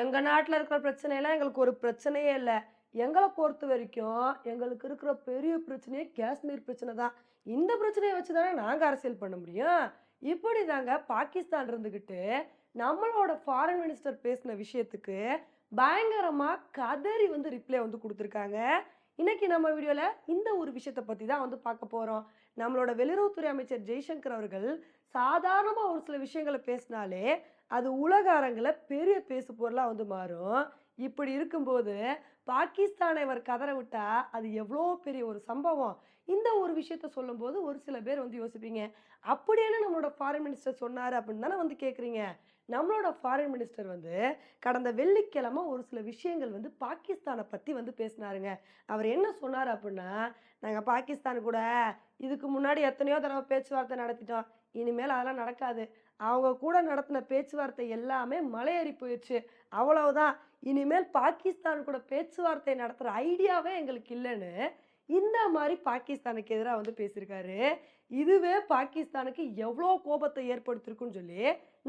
எங்கள் நாட்டில் இருக்கிற பிரச்சனையெல்லாம் எங்களுக்கு ஒரு பிரச்சனையே இல்லை. எங்களை பொறுத்த வரைக்கும் எங்களுக்கு இருக்கிற பெரிய பிரச்சனையே காஷ்மீர் பிரச்சனை தான். இந்த பிரச்சனையை வச்சு தானே நாங்கள் அரசியல் பண்ண முடியும்? இப்படி தாங்க பாகிஸ்தான் இருந்துக்கிட்டு நம்மளோட ஃபாரின் மினிஸ்டர் பேசின விஷயத்துக்கு பயங்கரமாக கதறி வந்து ரிப்ளை வந்து கொடுத்துருக்காங்க. இன்னைக்கு நம்ம வீடியோவில் இந்த ஒரு விஷயத்தை பற்றி தான் வந்து பார்க்க போகிறோம் நம்மளோட வெளியுறவுத்துறை அமைச்சர் ஜெய்சங்கர் அவர்கள் சாதாரணமாக ஒரு சில விஷயங்களை பேசினாலே அது உலக அரங்கில் பெரிய பேசு பொருளாக வந்து மாறும். இப்படி இருக்கும்போது பாகிஸ்தானை அவர் கதற விட்டா அது எவ்வளோ பெரிய ஒரு சம்பவம்? இந்த ஒரு விஷயத்த சொல்லும்போது ஒரு சில பேர் வந்து யோசிப்பீங்க அப்படியே நம்மளோட ஃபாரின் மினிஸ்டர் சொன்னார் அப்படின்னு தானே வந்து கேட்குறீங்க நம்மளோட ஃபாரின் மினிஸ்டர் வந்து கடந்த வெள்ளிக்கிழமை ஒரு சில விஷயங்கள் வந்து பாகிஸ்தானை பற்றி வந்து பேசினாருங்க. அவர் என்ன சொன்னார் அப்படின்னா நாங்கள் பாகிஸ்தான் கூட இதுக்கு முன்னாடி எத்தனையோ தடவை பேச்சுவார்த்தை நடத்திட்டோம். இனிமேல் அதெல்லாம் நடக்காது. அவங்க கூட நடத்தின பேச்சுவார்த்தை எல்லாமே மலையேறி போயிடுச்சு. அவ்வளவுதான். இனிமேல் பாகிஸ்தான் கூட பேச்சுவார்த்தை நடத்துகிற ஐடியாவே எங்களுக்கு இல்லைன்னு இந்த மாதிரி பாகிஸ்தானுக்கு எதிராக வந்து பேசியிருக்காரு. இதுவே பாகிஸ்தானுக்கு எவ்வளோ கோபத்தை ஏற்படுத்திருக்குன்னு சொல்லி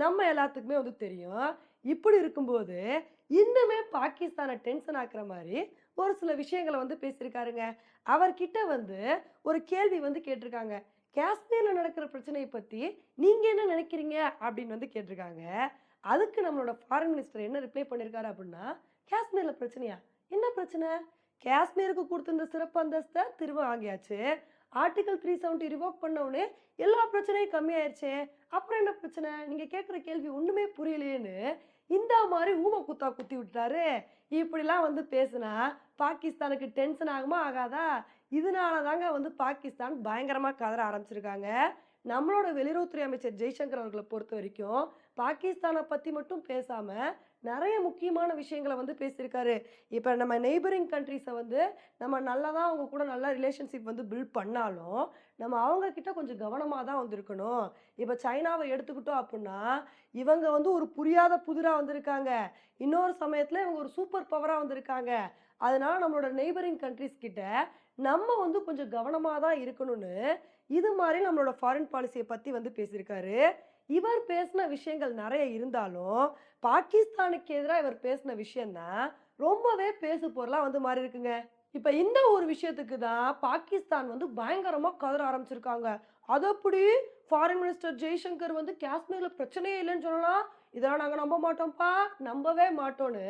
நம்ம எல்லாத்துக்குமே வந்து தெரியும். இப்படி இருக்கும்போது இன்னுமே பாகிஸ்தானை டென்ஷன் ஆக்குற மாதிரி ஒரு சில விஷயங்களை வந்து பேசியிருக்காருங்க. அவர்கிட்ட வந்து ஒரு கேள்வி வந்து கேட்டிருக்காங்க. காஷ்மீரில் நடக்கிற பிரச்சனையை பற்றி நீங்கள் என்ன நினைக்கிறீங்க அப்படின்னு வந்து கேட்டிருக்காங்க. அதுக்கு நம்மளோட ஃபாரின் மினிஸ்டர் என்ன ரிப்ளை பண்ணியிருக்காரு அப்படின்னா காஷ்மீரில் பிரச்சனையா? என்ன பிரச்சனை? காஷ்மீருக்கு கொடுத்திருந்த சிறப்பு அந்தஸ்தை திரும்ப வாங்கியாச்சு. ஆர்டிகல் த்ரீ செவன்ட்டி ரிவோக் பண்ணவுடனே எல்லா பிரச்சனையும் கம்மியாயிருச்சு. அப்புறம் என்ன பிரச்சனை? நீங்கள் கேட்குற கேள்வி ஒன்றுமே புரியலையேன்னு இந்த மாதிரி ஊம குத்தா குத்தி விட்டாரு இப்படிலாம் வந்து பேசுனா பாகிஸ்தானுக்கு டென்ஷன் ஆகுமா? ஆகாதா? இதனால தாங்க வந்து பாகிஸ்தான் பயங்கரமாக கதற ஆரம்பிச்சிருக்காங்க. நம்மளோட வெளியுறவுத்துறை அமைச்சர் ஜெய்சங்கர் அவர்களை பொறுத்த வரைக்கும் பாகிஸ்தானை பற்றி மட்டும் பேசாமல் நிறைய முக்கியமான விஷயங்களை வந்து பேசியிருக்காரு. இப்போ நம்ம நெய்பரிங் கண்ட்ரிஸை வந்து நம்ம நல்லா தான் அவங்க கூட நல்லா ரிலேஷன்ஷிப் வந்து பில்ட் பண்ணாலும் நம்ம அவங்கக்கிட்ட கொஞ்சம் கவனமாக தான் வந்திருக்கணும். இப்போ சைனாவை எடுத்துக்கிட்டோம் அப்படின்னா இவங்க வந்து ஒரு புரியாத புதிராக வந்திருக்காங்க. இன்னொரு சமயத்தில் இவங்க ஒரு சூப்பர் பவராக வந்திருக்காங்க. அதனால நம்மளோட நெய்பரிங் கண்ட்ரிஸ் கிட்ட நம்ம வந்து கொஞ்சம் கவனமாக தான் இருக்கணும்னு இது மாதிரி நம்மளோட ஃபாரின் பாலிசியை பற்றி வந்து பேசியிருக்காரு. இவர் பேசின விஷயங்கள் நிறைய இருந்தாலும் பாகிஸ்தானுக்கு எதிராக இவர் பேசின விஷயந்தான் ரொம்பவே பேசு பொருளாக வந்து மாறி இருக்குங்க. இப்போ இந்த ஒரு விஷயத்துக்கு தான் பாகிஸ்தான் வந்து பயங்கரமாக கதற ஆரம்பிச்சிருக்காங்க. அது அப்படி ஃபாரின் மினிஸ்டர் ஜெய்சங்கர் வந்து காஷ்மீரில் பிரச்சனையே இல்லைன்னு சொல்லலாம். இதெல்லாம் நாங்கள் நம்ப மாட்டோம்ப்பா. நம்பவே மாட்டோன்னு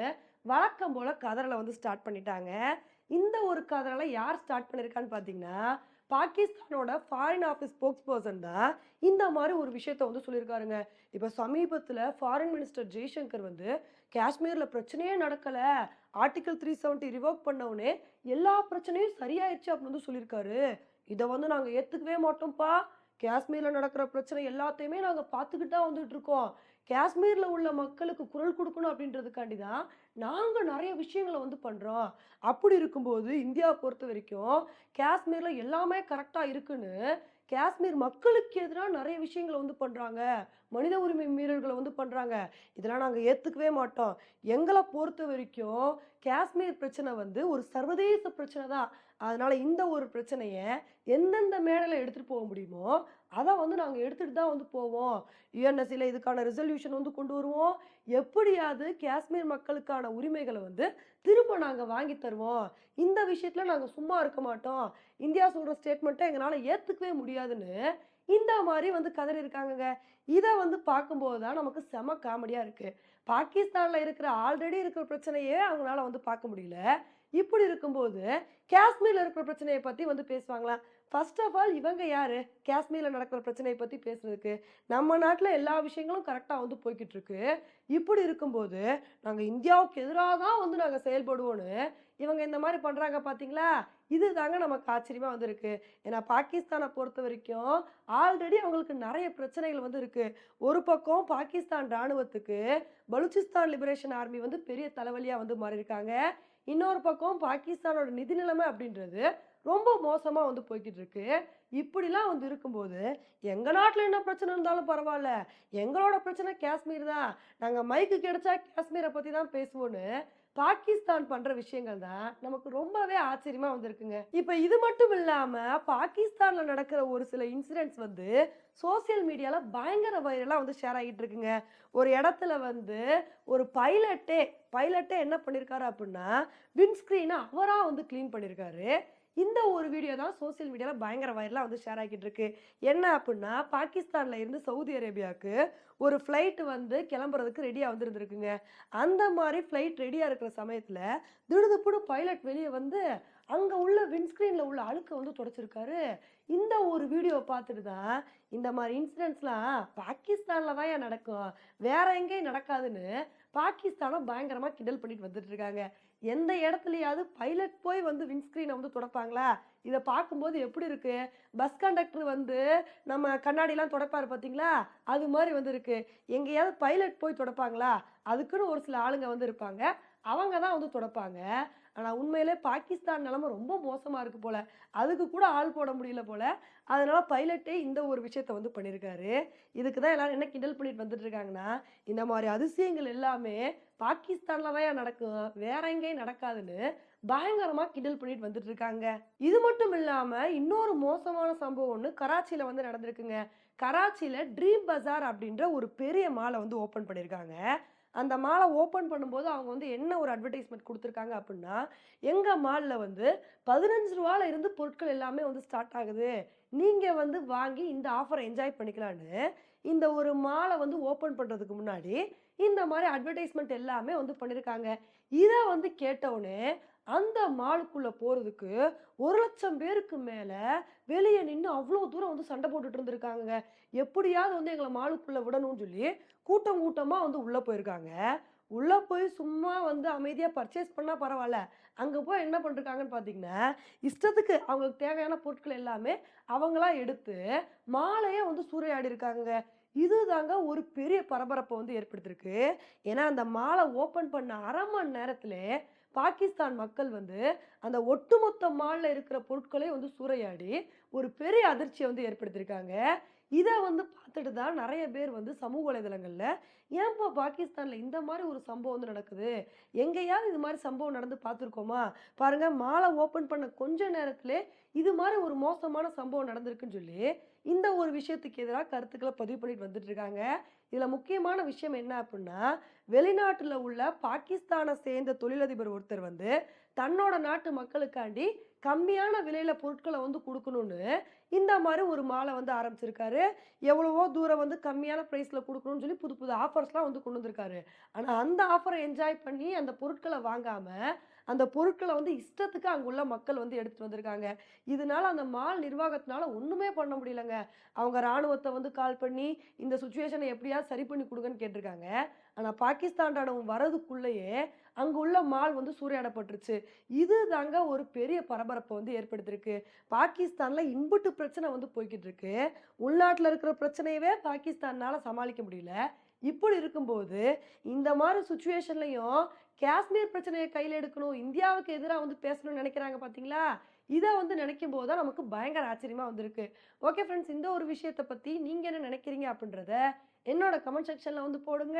வழக்கம் போல் கதறலை வந்து ஸ்டார்ட் பண்ணிட்டாங்க. இந்த ஒரு கதறலை யார் ஸ்டார்ட் பண்ணியிருக்கான்னு பார்த்தீங்கன்னா பாகிஸ்தானோட ஃபாரின் ஆஃபீஸ் ஸ்போக்ஸ் பர்சன் தான் இந்த மாதிரி ஒரு விஷயத்த வந்து சொல்லியிருக்காருங்க இப்போ சமீபத்தில் ஃபாரின் மினிஸ்டர் ஜெய்சங்கர் வந்து காஷ்மீரில் பிரச்சனையே நடக்கலை. ஆர்டிகல் த்ரீ செவன்ட்டி ரிவோக் பண்ணவுடனே எல்லா பிரச்சனையும் சரியாயிடுச்சு அப்படின்னு வந்து சொல்லியிருக்காரு இதை வந்து நாங்கள் ஏற்றுக்கவே மாட்டோம்ப்பா. காஷ்மீரில் நடக்கிற பிரச்சனை எல்லாத்தையுமே நாங்கள் பார்த்துக்கிட்டு தான் வந்துட்டு இருக்கோம் காஷ்மீரில் உள்ள மக்களுக்கு குரல் கொடுக்கணும் அப்படின்றதுக்காண்டி தான் நாங்கள் நிறைய விஷயங்களை வந்து பண்ணுறோம் அப்படி இருக்கும்போது இந்தியாவை பொறுத்த வரைக்கும் காஷ்மீரில் எல்லாமே கரெக்டாக இருக்குன்னு காஷ்மீர் மக்களுக்கு எதிராக நிறைய விஷயங்களை வந்து பண்ணுறாங்க மனித உரிமை மீறல்களை வந்து பண்ணுறாங்க இதெல்லாம் நாங்கள் ஏற்றுக்கவே மாட்டோம். எங்களை பொறுத்த வரைக்கும் காஷ்மீர் பிரச்சனை வந்து ஒரு சர்வதேச பிரச்சனை தான் அதனால் இந்த ஒரு பிரச்சனையை எந்தெந்த மேடையில் எடுத்துகிட்டு போக முடியுமோ அதை வந்து நாங்கள் எடுத்துகிட்டு தான் வந்து போவோம். யுஎன்எஸ்சியில் இதுக்கான ரெசல்யூஷன் வந்து கொண்டு வருவோம். எப்படியாவது காஷ்மீர் மக்களுக்கான உரிமைகளை வந்து திரும்ப நாங்கள் வாங்கி தருவோம். இந்த விஷயத்தில் நாங்கள் சும்மா இருக்க மாட்டோம். இந்தியா சொல்கிற ஸ்டேட்மெண்ட்டை எங்களால் ஏற்றுக்கவே முடியாதுன்னு இந்த மாதிரி வந்து கதறி இருக்காங்கங்க. இதை வந்து பார்க்கும்போது தான் நமக்கு செம காமெடியாக இருக்குது பாகிஸ்தானில் இருக்கிற ஆல்ரெடி இருக்கிற பிரச்சனையே அவங்களால வந்து பார்க்க முடியல. இப்படி இருக்கும்போது காஷ்மீரில் இருக்கிற பிரச்சனையை பற்றி வந்து பேசுவாங்களா? ஃபர்ஸ்ட் ஆஃப் ஆல் இவங்க யார்? காஷ்மீரில் நடக்கிற பிரச்சனையை பற்றி பேசுகிறதுக்கு நம்ம நாட்டில் எல்லா விஷயங்களும் கரெக்டாக வந்து போய்கிட்டு இருக்கு இப்படி இருக்கும்போது நாங்கள் இந்தியாவுக்கு எதிராக தான் வந்து நாங்கள் செயல்படுவோன்னு இவங்க இந்த மாதிரி பண்ணுறாங்க பார்த்தீங்களா இது தாங்க நமக்கு ஆச்சரியமாக வந்திருக்கு. ஏன்னா பாகிஸ்தானை பொறுத்த வரைக்கும் ஆல்ரெடி அவங்களுக்கு நிறைய பிரச்சனைகள் வந்து இருக்குது ஒரு பக்கம் பாகிஸ்தான் இராணுவத்துக்கு பலூச்சிஸ்தான் லிபரேஷன் ஆர்மி வந்து பெரிய தலைவலியாக வந்து மாறியிருக்காங்க. இன்னொரு பக்கம் பாகிஸ்தானோட நிதி நிலைமை அப்படின்றது ரொம்ப மோசமாக வந்து போய்கிட்டு இருக்கு. இப்படிலாம் வந்து இருக்கும்போது, எங்கள் நாட்டில் என்ன பிரச்சனை இருந்தாலும் பரவாயில்ல எங்களோட பிரச்சனை காஷ்மீர் தான். நாங்கள் மைக்கு கிடைச்சா காஷ்மீரை பற்றி தான் பேசுவோன்னு, பாகிஸ்தான் பண்ற விஷயங்கள் தான் நமக்கு ரொம்பவே ஆச்சரியமா வந்திருக்குங்க. இப்ப இது மட்டும் இல்லாம, பாகிஸ்தான்ல நடக்கிற ஒரு சில இன்சிடென்ட்ஸ் வந்து சோசியல் மீடியால பயங்கர வைரலா வந்து ஷேர் ஆகிட்டு இருக்குங்க. ஒரு இடத்துல வந்து ஒரு பைலட்டே பைலட்டே என்ன பண்ணியிருக்காரு அப்படின்னா விண்ட் ஸ்க்ரீன அவரா வந்து கிளீன் பண்ணியிருக்காரு. இந்த ஒரு வீடியோ தான் சோசியல் மீடியாவில் பயங்கர வைரலா வந்து ஷேர் ஆகிட்டு இருக்கு. என்ன அப்படின்னா பாகிஸ்தானில் இருந்து சவுதி அரேபியாவுக்கு ஒரு ஃப்ளைட் வந்து கிளம்புறதுக்கு ரெடியாக வந்துருந்துருக்குங்க அந்த மாதிரி ஃப்ளைட் ரெடியாக இருக்கிற சமயத்தில் திடுதுப்புடு பைலட் வெளியே வந்து, அங்கே உள்ள விண்ட் உள்ள அழுக்க வந்து துடைச்சிருக்காரு. இந்த ஒரு வீடியோவை பார்த்துட்டு தான், இந்த மாதிரி இன்சிடென்ட்ஸ்லாம் பாகிஸ்தானில் தான் ஏன் நடக்கும். வேற எங்கேயும் நடக்காதுன்னு, பாகிஸ்தானும் பயங்கரமாக கிண்டல் பண்ணிட்டு வந்துட்டு இருக்காங்க. எந்த இடத்துலையாவது பைலட் போய் வந்து விண்ட் வந்து துடைப்பாங்களா? இதை பார்க்கும்போது எப்படி இருக்கு? பஸ் கண்டக்டர் வந்து நம்ம கண்ணாடிலாம் துடைப்பாரு பார்த்தீங்களா? அது மாதிரி வந்து இருக்கு. எங்கேயாவது பைலட் போய் துடைப்பாங்களா? அதுக்குன்னு ஒரு சில ஆளுங்க வந்து இருப்பாங்க. அவங்க தான் வந்து துடைப்பாங்க. ஆனால் உண்மையிலே பாகிஸ்தான் நிலமை ரொம்ப மோசமாக இருக்கு போல் அதுக்கு கூட ஆள் போட முடியல போல் அதனால் பைலட்டே இந்த ஒரு விஷயத்த வந்து பண்ணியிருக்காரு. இதுக்கு தான் எல்லாரும் என்ன கிண்டல் பண்ணிட்டு வந்துட்டு இருக்காங்கன்னா, இந்த மாதிரி அதிசயங்கள் எல்லாமே பாகிஸ்தானில் தான் நடக்கும். வேற எங்கேயும் நடக்காதுன்னு பயங்கரமாக கிண்டல் பண்ணிட்டு வந்துட்டு இருக்காங்க. இது மட்டும் இல்லாமல் இன்னொரு மோசமான சம்பவம் ஒன்று கராச்சியில் வந்து நடந்திருக்குங்க. கராச்சியில் ட்ரீம் பஜார் அப்படின்ற ஒரு பெரிய மாலை வந்து ஓப்பன் பண்ணியிருக்காங்க. அந்த மாலை ஓப்பன் பண்ணும்போது அவங்க வந்து என்ன ஒரு அட்வர்டைஸ்மெண்ட் கொடுத்துருக்காங்க அப்படின்னா எங்கள் மாலில் வந்து பதினஞ்சு ரூபால இருந்து பொருட்கள் எல்லாமே வந்து ஸ்டார்ட் ஆகுது. நீங்கள் வந்து வாங்கி இந்த ஆஃபரை என்ஜாய் பண்ணிக்கலான்னு, இந்த ஒரு மாலை வந்து ஓப்பன் பண்ணுறதுக்கு முன்னாடி, இந்த மாதிரி அட்வர்டைஸ்மெண்ட் எல்லாமே வந்து பண்ணியிருக்காங்க. இதை வந்து கேட்டவுடனே அந்த மாலுக்குள்ளே போகிறதுக்கு ஒரு லட்சம் பேருக்கு மேலே வெளியே நின்று அவ்வளோ தூரம் வந்து சண்டை போட்டுட்டு இருந்திருக்காங்க எப்படியாவது வந்து எங்களை மாலுக்குள்ளே விடணும்னு சொல்லி, கூட்டம் கூட்டமாக வந்து உள்ளே போயிருக்காங்க. உள்ளே போய் சும்மா வந்து அமைதியாக பர்ச்சேஸ் பண்ணால் பரவாயில்ல அங்கே போய் என்ன பண்ணிருக்காங்கன்னு பார்த்தீங்கன்னா, இஷ்டத்துக்கு அவங்களுக்கு தேவையான பொருட்கள் எல்லாமே அவங்களா எடுத்து, மாலையே வந்து சூறையாடியிருக்காங்கங்க. இதுதாங்க ஒரு பெரிய பரபரப்பை வந்து ஏற்படுத்திருக்கு ஏன்னா, அந்த மாலை ஓப்பன் பண்ண அரை மணி நேரத்தில் பாகிஸ்தான் மக்கள் வந்து அந்த ஒட்டுமொத்த மாலில் இருக்கிற பொருட்களை வந்து சூறையாடி, ஒரு பெரிய அதிர்ச்சியை வந்து ஏற்படுத்தியிருக்காங்க. இதை வந்து பார்த்துட்டு தான் நிறைய பேர் வந்து சமூக வலைதளங்களில் ஏன்பா பாகிஸ்தானில் இந்த மாதிரி ஒரு சம்பவம் வந்து நடக்குது? எங்கேயாவது இது மாதிரி சம்பவம் நடந்து பார்த்துருக்கோமா? பாருங்கள் மாலை ஓப்பன் பண்ண கொஞ்ச நேரத்தில் இது மாதிரி ஒரு மோசமான சம்பவம் நடந்திருக்குன்னு சொல்லி, இந்த ஒரு விஷயத்துக்கு எதிராக கருத்துக்களை பதிவு பண்ணிட்டு வந்துட்டு இருக்காங்க. இதில் முக்கியமான விஷயம் என்ன அப்படின்னா வெளிநாட்டில் உள்ள பாகிஸ்தானை சேர்ந்த தொழிலதிபர் ஒருத்தர் வந்து, தன்னோட நாட்டு மக்களுக்காண்டி கம்மியான விலையில் பொருட்களை வந்து கொடுக்கணும்னு இந்த மாதிரி ஒரு மாலை வந்து ஆரம்பிச்சிருக்காரு. எவ்வளவோ தூரம் வந்து கம்மியான ப்ரைஸில் கொடுக்கணும்னு சொல்லி புது புது ஆஃபர்ஸ்லாம் வந்து கொண்டு வந்திருக்காரு. ஆனால் அந்த ஆஃபரை என்ஜாய் பண்ணி அந்த பொருட்களை வாங்காமல் அந்த பொருட்களை வந்து இஷ்டத்துக்கு அங்குள்ள மக்கள் வந்து எடுத்துகிட்டு வந்திருக்காங்க. இதனால அந்த மால் நிர்வாகத்தினால ஒன்றுமே பண்ண முடியலங்க. அவங்க ராணுவத்தை வந்து கால் பண்ணி, இந்த சுச்சுவேஷனை எப்படியாவது சரி பண்ணி கொடுங்கன்னு கேட்டிருக்காங்க. ஆனால் பாகிஸ்தான் ராணுவம் வரதுக்குள்ளேயே அங்கே உள்ள மால் வந்து சூறையாடப்பட்டுருச்சு. இது தாங்க ஒரு பெரிய பரபரப்பை வந்து ஏற்படுத்தியிருக்கு. பாகிஸ்தானில் இம்புட்டு பிரச்சனை வந்து போய்கிட்டு இருக்கு. உள்நாட்டில் இருக்கிற பிரச்சனையவே பாகிஸ்தானால் சமாளிக்க முடியல. இப்படி இருக்கும்போது, இந்த மாதிரி சுச்சுவேஷன்லையும் காஷ்மீர் பிரச்சனையை கையில் எடுக்கணும், இந்தியாவுக்கு எதிராக வந்து பேசணும்னு நினைக்கிறாங்க பார்த்தீங்களா? இதை வந்து நினைக்கும்போது தான் நமக்கு பயங்கர ஆச்சரியமாக வந்திருக்கு. ஓகே ஃப்ரெண்ட்ஸ் இந்த ஒரு விஷயத்தை பற்றி நீங்கள் என்ன நினைக்கிறீங்க அப்படின்றத என்னோட கமெண்ட் செக்ஷனில் வந்து போடுங்க.